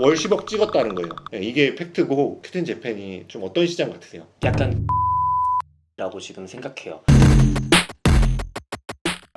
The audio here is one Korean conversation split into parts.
월 10억 찍었다는 거예요. 예, 이게 팩트고 큐텐 재팬이 좀 어떤 시장 같으세요? 약간 라고 지금 생각해요.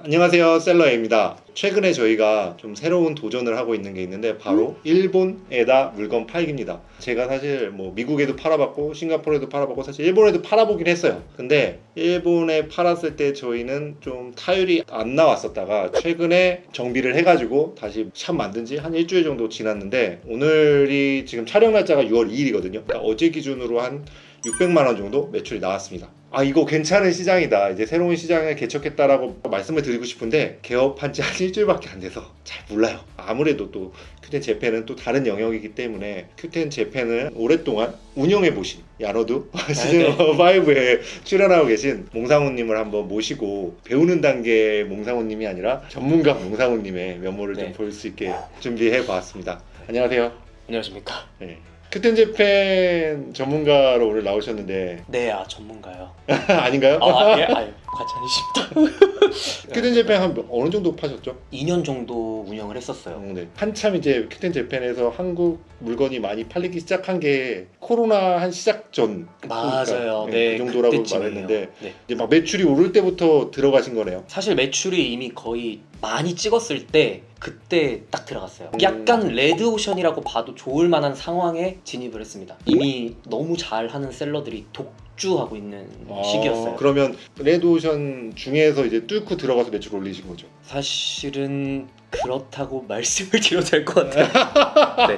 안녕하세요 셀러입니다. 최근에 저희가 좀 새로운 도전을 하고 있는 게 있는데 바로 일본에다 물건 팔기입니다. 제가 사실 뭐 미국에도 팔아봤고 싱가포르에도 팔아봤고 사실 일본에도 팔아보긴 했어요. 근데 일본에 팔았을 때 저희는 좀 타율이 안 나왔었다가 최근에 정비를 해가지고 다시 샵 만든 지 한 일주일 정도 지났는데 오늘이 지금 촬영 날짜가 6월 2일이거든요. 그러니까 어제 기준으로 한 600만 원 정도 매출이 나왔습니다. 아 이거 괜찮은 시장이다. 이제 새로운 시장에 개척했다라고 말씀을 드리고 싶은데 개업한 지 한 일주일밖에 안 돼서 잘 몰라요. 아무래도 또 큐텐 재팬은 또 다른 영역이기 때문에 큐텐 재팬을 오랫동안 운영해 보신 야너드 시즌 5에 출연하고 계신 몽상우님을 한번 모시고 배우는 단계 몽상우님이 아니라 전문가 몽상우님의 면모를 좀 네. 볼수 있게 준비해 보았습니다. 안녕하세요. 안녕하십니까? 네. 큐텐 재팬 전문가로 오늘 나오셨는데 네, 아 전문가요. 아닌가요? 아, 예, 아유, 과찬이십니다. 큐텐 재팬 한 어느 정도 파셨죠? 2년 정도 운영을 했었어요. 어, 네. 한참 이제 큐텐 재팬에서 한국 물건이 많이 팔리기 시작한 게 코로나 한 시작 전 맞아요. 네, 네, 그 정도라고 그때쯤이에요. 말했는데 네. 이제 막 매출이 오를 때부터 들어가신 거네요. 사실 매출이 이미 거의 많이 찍었을 때 그때 딱 들어갔어요. 음. 약간 레드 오션이라고 봐도 좋을 만한 상황에 진입을 했습니다. 이미 너무 잘하는 셀러들이 독주하고 있는 시기였어요. 아, 그러면 레드오션 중에서 이제 뚫고 들어가서 매출 올리신 거죠. 사실은 그렇다고 말씀을 드려도 될 것 같아요. 네.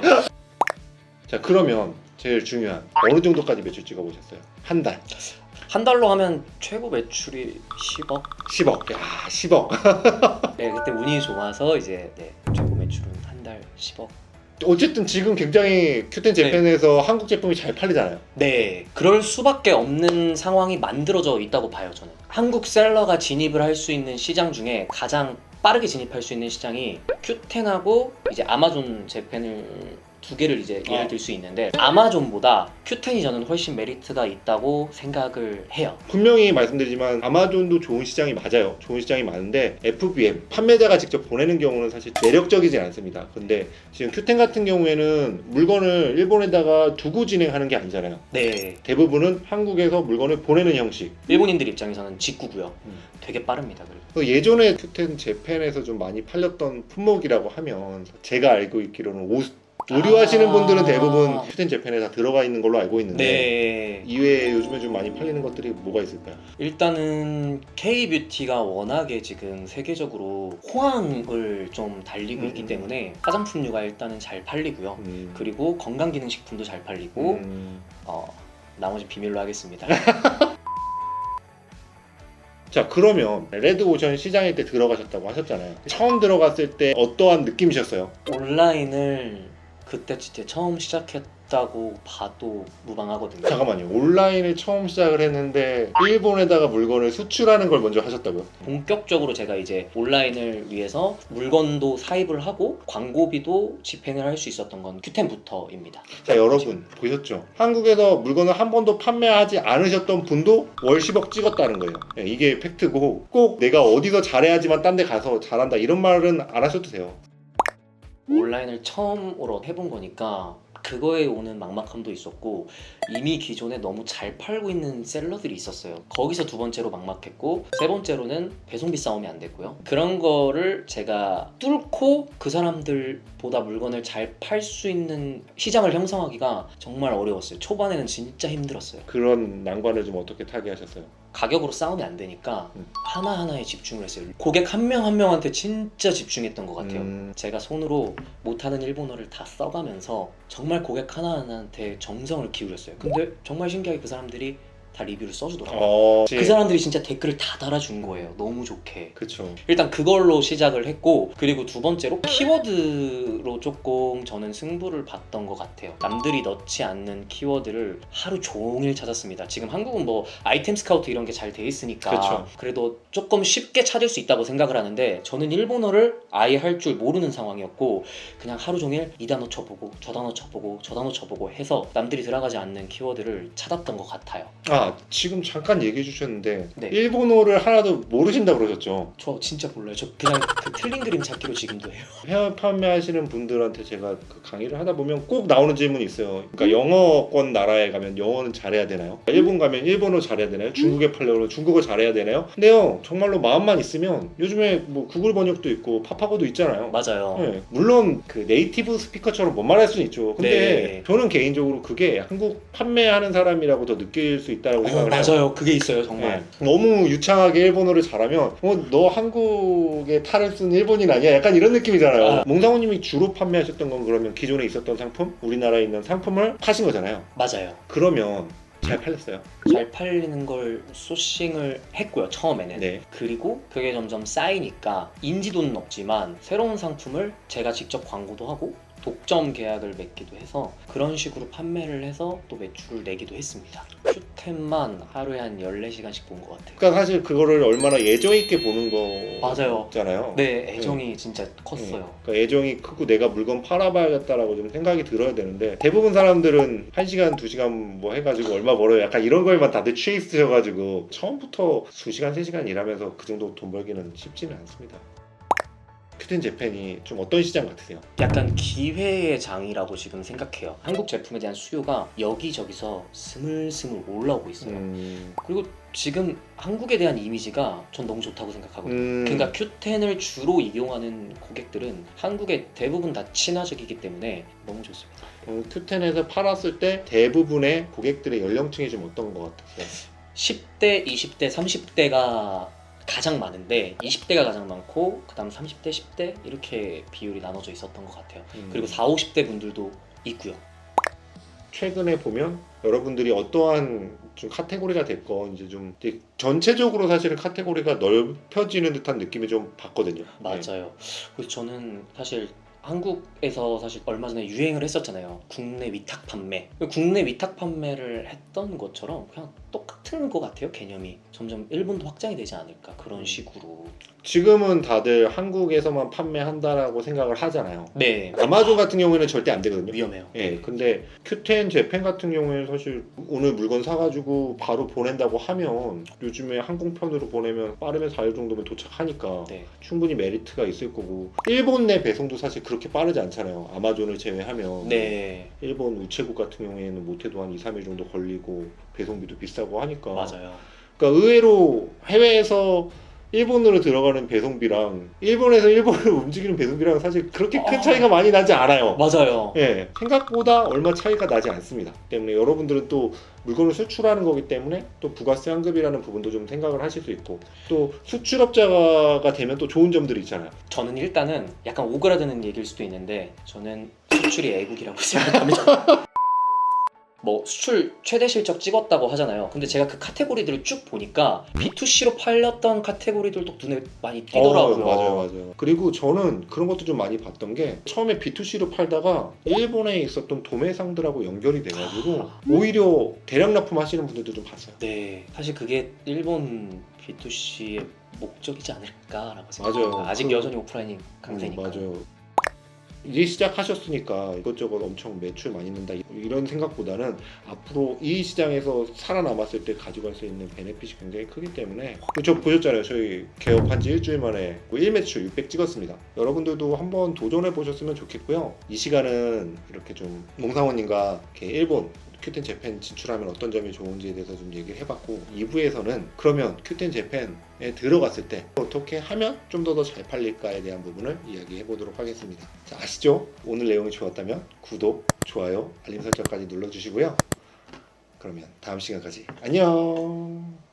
자 그러면 제일 중요한 어느 정도까지 매출 찍어보셨어요? 한 달. 한 달로 하면 최고 매출이 10억. 10억. 야 10억. 네, 그때 운이 좋아서 이제 네, 최고 매출은 한 달 10억. 어쨌든 지금 굉장히 큐텐 재팬에서 한국 제품이 잘 팔리잖아요. 네, 그럴 수밖에 없는 상황이 만들어져 있다고 봐요, 저는. 한국 셀러가 진입을 할 수 있는 시장 중에 가장 빠르게 진입할 수 있는 시장이 큐텐하고 이제 아마존 재팬을 두 개를 이제 예를 아. 들수 있는데 아마존보다 큐텐이 저는 훨씬 메리트가 있다고 생각을 해요. 분명히 말씀드리지만 아마존도 좋은 시장이 맞아요. 좋은 시장이 많은데 FBM 판매자가 직접 보내는 경우는 사실 매력적이진 않습니다. 근데 지금 큐텐 같은 경우에는 물건을 일본에다가 두고 진행하는 게 아니잖아요. 네, 대부분은 한국에서 물건을 보내는 형식. 일본인들 입장에서는 직구고요. 음. 되게 빠릅니다. 그리고. 그 예전에 큐텐 재팬에서 좀 많이 팔렸던 품목이라고 하면 제가 알고 있기로는 옷 의류하시는 아. 분들은 대부분 큐텐 재팬에 다 들어가 있는 걸로 알고 있는데 네. 이외에 요즘에 좀 많이 팔리는 것들이 뭐가 있을까요? 일단은 K-뷰티가 워낙에 지금 세계적으로 호황을 좀 달리고 음, 있기 음. 때문에 화장품류가 일단은 잘 팔리고요. 음. 그리고 건강기능식품도 잘 팔리고 음. 어, 나머지 비밀로 하겠습니다. 자 그러면 레드 오션 시장일 때 들어가셨다고 하셨잖아요. 처음 들어갔을 때 어떠한 느낌이셨어요? 온라인을 그때 진짜 처음 시작했다고 봐도 무방하거든요. 잠깐만요. 온라인을 처음 시작을 했는데 일본에다가 물건을 수출하는 걸 먼저 하셨다고요? 본격적으로 제가 이제 온라인을 위해서 물건도 사입을 하고 광고비도 집행을 할 수 있었던 건 큐텐부터입니다. 자 여러분 보셨죠? 한국에서 물건을 한 번도 판매하지 않으셨던 분도 월 10억 찍었다는 거예요. 예, 이게 팩트고 꼭 내가 어디서 잘해야지만 딴 데 가서 잘한다 이런 말은 안 하셔도 돼요. 온라인을 처음으로 해본 거니까 그거에 오는 막막함도 있었고 이미 기존에 너무 잘 팔고 있는 셀러들이 있었어요. 거기서 두 번째로 막막했고 세 번째로는 배송비 싸움이 안 됐고요. 그런 거를 제가 뚫고 그 사람들보다 물건을 잘 팔 수 있는 시장을 형성하기가 정말 어려웠어요. 초반에는 진짜 힘들었어요. 그런 난관을 좀 어떻게 타개하셨어요? 가격으로 싸움이 안 되니까 음. 하나하나에 집중을 했어요. 고객 한 명한 명한테 진짜 집중했던 것 같아요. 음, 제가 손으로 못하는 일본어를 다 써가면서 정말 고객 하나하나한테 정성을 기울였어요. 근데 정말 신기하게 그 사람들이 다 리뷰를 써주더라고요. 어, 그 사람들이 진짜 댓글을 다 달아준 거예요. 너무 좋게. 그쵸. 일단 그걸로 시작을 했고 그리고 두 번째로 키워드로 조금 저는 승부를 봤던 것 같아요. 남들이 넣지 않는 키워드를 하루 종일 찾았습니다. 지금 한국은 뭐 아이템 스카우트 이런 게 잘 돼 있으니까 그쵸. 그래도 조금 쉽게 찾을 수 있다고 생각을 하는데 저는 일본어를 아예 할 줄 모르는 상황이었고 그냥 하루 종일 이 단어 쳐보고 저 단어 쳐보고 저 단어 쳐보고 해서 남들이 들어가지 않는 키워드를 찾았던 것 같아요. 아아 지금 잠깐 얘기해 주셨는데 네. 일본어를 하나도 모르신다 그러셨죠? 저 진짜 몰라요. 저 그냥 그 틀린 그림 찾기로 지금도 해요. 해외 판매하시는 분들한테 제가 그 강의를 하다 보면 꼭 나오는 질문이 있어요. 그러니까 영어권 나라에 가면 영어는 잘해야 되나요? 일본 가면 일본어 잘해야 되나요? 중국에 팔려면 중국어 잘해야 되나요? 근데요 정말로 마음만 있으면 요즘에 뭐 구글 번역도 있고 파파고도 있잖아요. 맞아요. 네, 물론 그 네이티브 스피커처럼 못 말할 수는 있죠. 근데 네. 저는 개인적으로 그게 한국 판매하는 사람이라고 더 느낄 수 있다 고 어, 생각을 해요. 맞아요. 그게 있어요, 정말. 네. 너무 유창하게 일본어를 잘하면 어, 너 한국에 탈을 쓴 일본인 아니야? 약간 이런 느낌이잖아요. 아. 몽상호님이 주로 판매하셨던 건 그러면 기존에 있었던 상품, 우리나라에 있는 상품을 파신 거잖아요. 맞아요. 그러면 잘 팔렸어요. 잘 팔리는 걸 소싱을 했고요, 처음에는. 네. 그리고 그게 점점 쌓이니까 인지도는 없지만 새로운 상품을 제가 직접 광고도 하고 독점 계약을 맺기도 해서 그런 식으로 판매를 해서 또 매출을 내기도 했습니다. 큐템만 하루에 한 14시간씩 본 것 같아요. 그러니까 사실 그거를 얼마나 애정 있게 보는 맞아요. 거잖아요. 네, 애정이 진짜 컸어요. 그러니까 애정이 크고 내가 물건 팔아봐야겠다라고 좀 생각이 들어야 되는데 대부분 사람들은 1시간, 2시간 뭐 해가지고 얼마 벌어요. 약간 이런 거에만 다들 취해 있으셔가지고 처음부터 수시간, 3시간 일하면서 그 정도 돈 벌기는 쉽지는 않습니다. 큐텐 재팬이 좀 어떤 시장 같으세요? 약간 기회의 장이라고 지금 생각해요. 한국 제품에 대한 수요가 여기저기서 스물스물 올라오고 있어요. 음, 그리고 지금 한국에 대한 이미지가 전 너무 좋다고 생각하거든요. 음, 그러니까 Q10을 주로 이용하는 고객들은 한국에 대부분 다 친화적이기 때문에 너무 좋습니다. 음, 큐텐에서 팔았을 때 대부분의 고객들의 연령층이 좀 어떤 것 같으세요? 10대, 20대, 30대가 가장 많은데 20대가 가장 많고 그다음 30대, 10대 이렇게 비율이 나눠져 있었던 것 같아요. 음, 그리고 4, 50대 분들도 있고요. 최근에 보면 여러분들이 어떠한 좀 카테고리가 됐건 이제 좀 이제 전체적으로 사실은 카테고리가 넓혀지는 듯한 느낌이 좀 받거든요. 네. 맞아요. 그래서 저는 사실 한국에서 사실 얼마 전에 유행을 했었잖아요. 국내 위탁 판매. 국내 위탁 판매를 했던 것처럼 그냥 똑같은 것 같아요. 개념이 점점 일본도 확장이 되지 않을까 그런 음. 식으로. 지금은 다들 한국에서만 판매한다라고 생각을 하잖아요. 네. 아마존 같은 경우에는 절대 안 되거든요. 위험해요. 예, 근데 큐텐 재팬 같은 경우에는 사실 오늘 물건 사가지고 바로 보낸다고 하면 요즘에 항공편으로 보내면 빠르면 4일 정도면 도착하니까 네. 충분히 메리트가 있을 거고 일본 내 배송도 사실 그렇게 빠르지 않잖아요. 아마존을 제외하면 네. 일본 우체국 같은 경우에는 못해도 한 2, 3일 정도 걸리고 배송비도 비싸고 하니까 맞아요. 그러니까 의외로 해외에서 일본으로 들어가는 배송비랑 일본에서 일본으로 움직이는 배송비랑 사실 그렇게 큰 아. 차이가 많이 나지 않아요. 맞아요. 예, 생각보다 얼마 차이가 나지 않습니다. 때문에 여러분들은 또 물건을 수출하는 거기 때문에 또 부가세 환급이라는 부분도 좀 생각을 하실 수 있고 또 수출업자가 되면 또 좋은 점들이 있잖아요. 저는 일단은 약간 오그라드는 얘기일 수도 있는데 저는 수출이 애국이라고 생각합니다. 뭐 수출 최대 실적 찍었다고 하잖아요. 근데 제가 그 카테고리들을 쭉 보니까 B2C로 팔렸던 카테고리들도 눈에 많이 띄더라고요. 어, 맞아요, 맞아요. 그리고 저는 그런 것도 좀 많이 봤던 게 처음에 B2C로 팔다가 일본에 있었던 도매상들하고 연결이 돼가지고 아. 오히려 대량 납품 하시는 분들도 좀 봤어요. 네, 사실 그게 일본 B2C의 목적이지 않을까라고 생각합니다. 맞아요. 아직 그- 여전히 오프라인이 강세니까. 음, 맞아요. 이제 시작하셨으니까 이것저것 엄청 매출 많이 는다. 이런 생각보다는 앞으로 이 시장에서 살아남았을 때 가져갈 수 있는 베네핏이 굉장히 크기 때문에 저 보셨잖아요. 저희 개업한 지 일주일 만에 1매출 600 찍었습니다. 여러분들도 한번 도전해 보셨으면 좋겠고요. 이 시간은 이렇게 좀 몽상원님과 이렇게 일본 큐텐 재팬 진출하면 어떤 점이 좋은지에 대해서 좀 얘기를 해봤고 2부에서는 그러면 큐텐 재팬에 들어갔을 때 어떻게 하면 좀 더 더 잘 팔릴까에 대한 부분을 이야기해 보도록 하겠습니다. 자, 아시죠? 오늘 내용이 좋았다면 구독, 좋아요, 알림 설정까지 눌러주시고요. 그러면 다음 시간까지 안녕.